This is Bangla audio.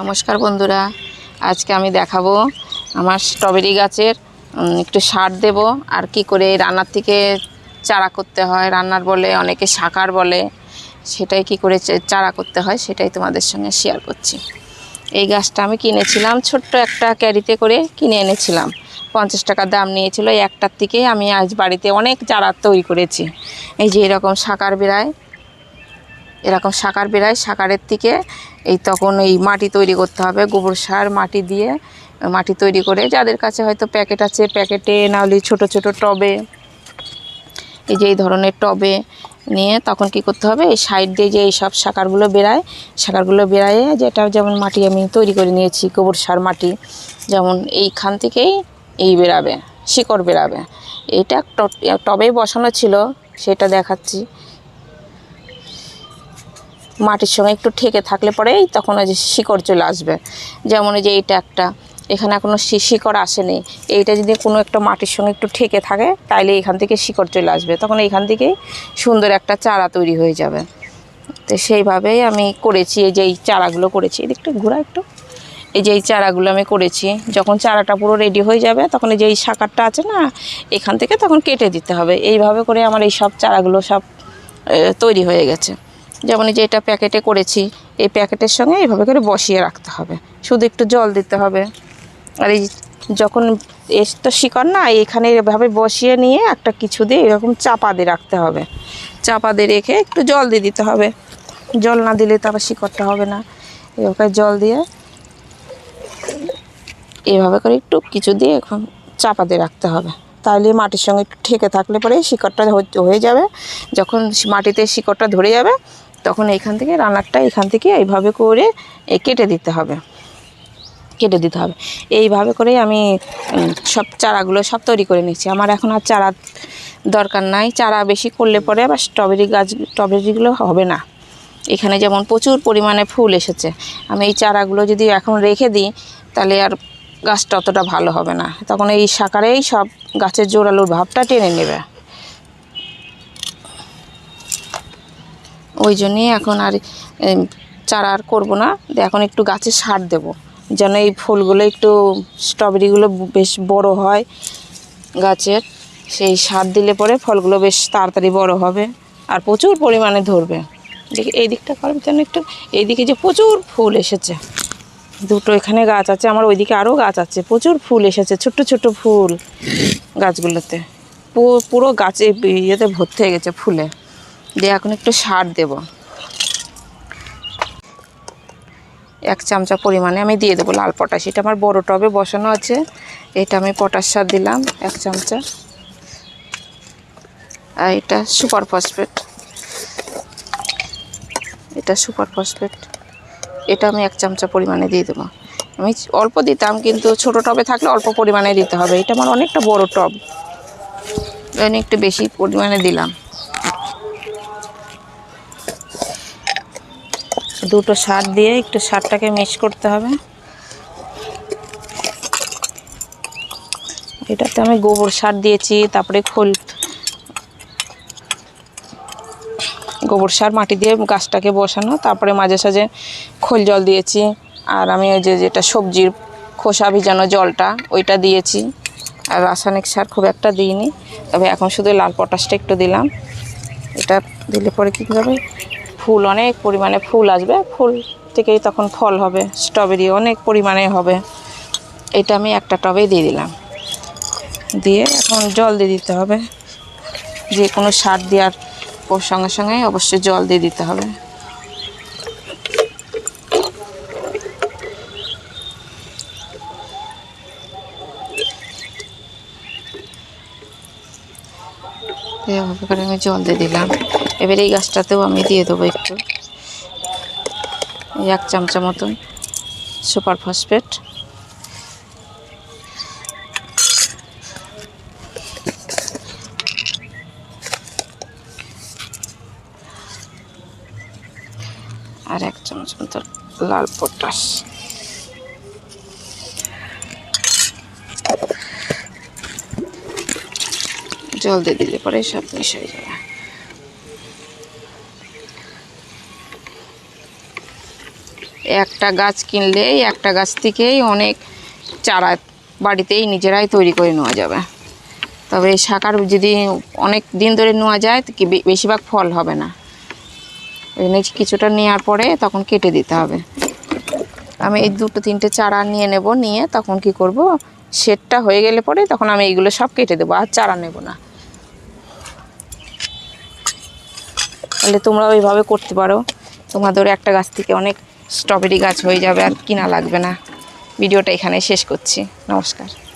নমস্কার বন্ধুরা। আজকে আমি দেখাবো আমার স্ট্রবেরি গাছের একটু সার দেব, আর কি করে রান্নার থেকে চারা করতে হয়। রান্নার বলে, অনেকে শাকার বলে, সেটাই কি করে চারা করতে হয়, সেটাই তোমাদের সঙ্গে শেয়ার করছি। এই গাছটা আমি কিনেছিলাম, ছোট্ট একটা ক্যারিতে করে কিনে এনেছিলাম। পঞ্চাশ টাকা দাম নিয়েছিল একটার থেকে আমি আজ বাড়িতে অনেক চারা তৈরি করেছি। এই যে এরকম শাকার বেড়ায় এরকম সাকার বেড়ায় সাকারের থেকে এই তখন এই মাটি তৈরি করতে হবে, গোবর সার, মাটি দিয়ে মাটি তৈরি করে, যাদের কাছে হয়তো প্যাকেট আছে, প্যাকেটে নাহলে ছোট ছোট টবে, এই যে এই ধরনের টবে নিয়ে তখন কি করতে হবে, এই সাইড দিয়ে যে এই সব সাকারগুলো বেরায়, সাকারগুলো বেরায়ে যেটা যেমন মাটি আমি তৈরি করে নিয়েছি, গোবর সার, মাটি, যেমন এইখান থেকেই এই বেরাবে, শিকড় বেরাবে। এটা টবেই বসানো ছিল, সেটা দেখাচ্ছি। মাটির সঙ্গে একটু ঠেকে থাকলে পরেই তখন ওই যে শিকড় চলে আসবে। যেমন যে এইটা একটা, এখানে এখনও শিকড় আসেনি। এইটা যদি কোনো একটা মাটির সঙ্গে একটু ঠেকে থাকে, তাইলে এখান থেকে শিকড় চলে আসবে। তখন এইখান থেকেই সুন্দর একটা চারা তৈরি হয়ে যাবে। তো সেইভাবেই আমি করেছি, এই যে এই চারাগুলো করেছি। এদিকটা ঘোরা একটু। এই যে এই চারাগুলো আমি করেছি। যখন চারাটা পুরো রেডি হয়ে যাবে, তখন এই যে এই শাকারটা আছে না, এখান থেকে তখন কেটে দিতে হবে। এইভাবে করে আমার এই সব চারাগুলো সব তৈরি হয়ে গেছে। যেমন যে এটা প্যাকেটে করেছি, এই প্যাকেটের সঙ্গে এইভাবে করে বসিয়ে রাখতে হবে। শুধু একটু জল দিতে হবে। আর এই যখন এর তো শিকড় না, এখানে এভাবে বসিয়ে নিয়ে একটা কিছু দিয়ে এরকম চাপা দিয়ে রাখতে হবে। চাপা দিয়ে রেখে একটু জল দিয়ে দিতে হবে। জল না দিলে তো আবার শিকড়টা হবে না। এভাবে জল দিয়ে এভাবে করে একটু কিছু দিয়ে এখন চাপা দিয়ে রাখতে হবে। তাহলে মাটির সঙ্গে একটু ঠেকে থাকলে পরে শিকড়টা হয়ে যাবে। যখন মাটিতে শিকড়টা ধরে যাবে তখন এইখান থেকে রান্নারটা এখান থেকে এইভাবে করে কেটে দিতে হবে। কেটে দিতে হবে। এইভাবে করেই আমি সব চারাগুলো সব তৈরি করে নিচ্ছি। আমার এখন আর চারা দরকার নাই। চারা বেশি করলে পরে আবার স্ট্রবেরি গাছ, স্ট্রবেরিগুলো হবে না। এখানে যেমন প্রচুর পরিমাণে ফুল এসেছে। আমি এই চারাগুলো যদি এখন রেখে দিই, তাহলে আর গাছটা অতটা ভালো হবে না। তখন এই সাকারেই সব গাছের জোরালোর ভাবটা টেনে নেবে। ওই জন্যই এখন আর চারা আর করব না। এখন একটু গাছে সার দেব, যেন এই ফুলগুলো একটু স্ট্রবেরিগুলো বেশ বড় হয় গাছের। সেই সার দিলে পরে ফলগুলো বেশ তাড়াতাড়ি বড় হবে আর প্রচুর পরিমাণে ধরবে। দেখি, এই দিকটা করবে যেন একটু, এইদিকে যে প্রচুর ফুল এসেছে। দুটো এখানে গাছ আছে, আমার ওইদিকে আরও গাছ আছে, প্রচুর ফুল এসেছে, ছোট্ট ছোট্ট ফুল গাছগুলোতে। পুরো গাছে ইয়েতে ভর্তি হয়ে গেছে ফুলে। দিয়ে এখন একটু সার দেব। এক চামচা পরিমাণে আমি দিয়ে দেবো লাল পটাশ। এটা আমার বড় টবে বসানো আছে। এটা আমি পটাশ সার দিলাম এক চামচা। আর এটা সুপার ফসফেট। এটা সুপার ফসফেট। এটা আমি এক চামচা পরিমাণে দিয়ে দেবো। আমি অল্প দিতাম কিন্তু ছোট টবে থাকলে অল্প পরিমাণে দিতে হবে। এটা আমার অনেকটা বড় টব। একটু বেশি পরিমাণে দিলাম। দুটো সার দিয়ে একটু সারটাকে মিক্স করতে হবে। এটাতে আমি গোবর সার দিয়েছি, তারপরে খোল। গোবর সার মাটি দিয়ে গাছটাকে বসানো, তারপরে মাঝে সাঝে খোল জল দিয়েছি। আর আমি ওই যে যেটা সবজির খোসা ভিজানো জলটা, ওইটা দিয়েছি। আর রাসায়নিক সার খুব একটা দিইনি, তবে এখন শুধু লাল পটাশটা একটু দিলাম। এটা দিলে পরে কী হবে? ফুল, অনেক পরিমাণে ফুল আসবে। ফুল থেকেই তখন ফল হবে, স্ট্রবেরি অনেক পরিমাণে হবে। এটা আমি একটা টবেই দিয়ে দিলাম। দিয়ে এখন জল দিয়ে দিতে হবে। যে কোনো সার দেওয়ার সঙ্গে সঙ্গে অবশ্যই জল দিয়ে দিতে হবে। এভাবে করে আমি জল দিয়ে দিলাম। এবার এই গাছটাতেও আমি দিয়ে দেবো একটু। এক চামচা মতন সুপার ফসফেট। আর এক চামচ মতো লাল পটাশ। জল দিয়ে দিলে পরে সব মিশ হয়ে যাবে একটা গাছ কিনলেই একটা গাছ থেকেই অনেক চারা বাড়িতেই নিজেরাই তৈরি করে নেওয়া যাবে। তবে এই শাকার যদি অনেক দিন ধরে নেওয়া যায়, তো বেশিরভাগ ফল হবে না। ওই জন্য কিছুটা নেওয়ার পরে তখন কেটে দিতে হবে। আমি এই দুটো, তিনটে চারা নিয়ে নেব, নিয়ে তখন কি করব? শেডটা হয়ে গেলে পরে তখন আমি এইগুলো সব কেটে দেবো, আর চারা নেব না। তাহলে তোমরা ওইভাবে করতে পারো। তোমাদের একটা গাছ থেকে অনেক স্ট্রবেরি গাছ হয়ে যাবে আর কিনা লাগবে না। ভিডিওটা এখানে শেষ করছি। নমস্কার।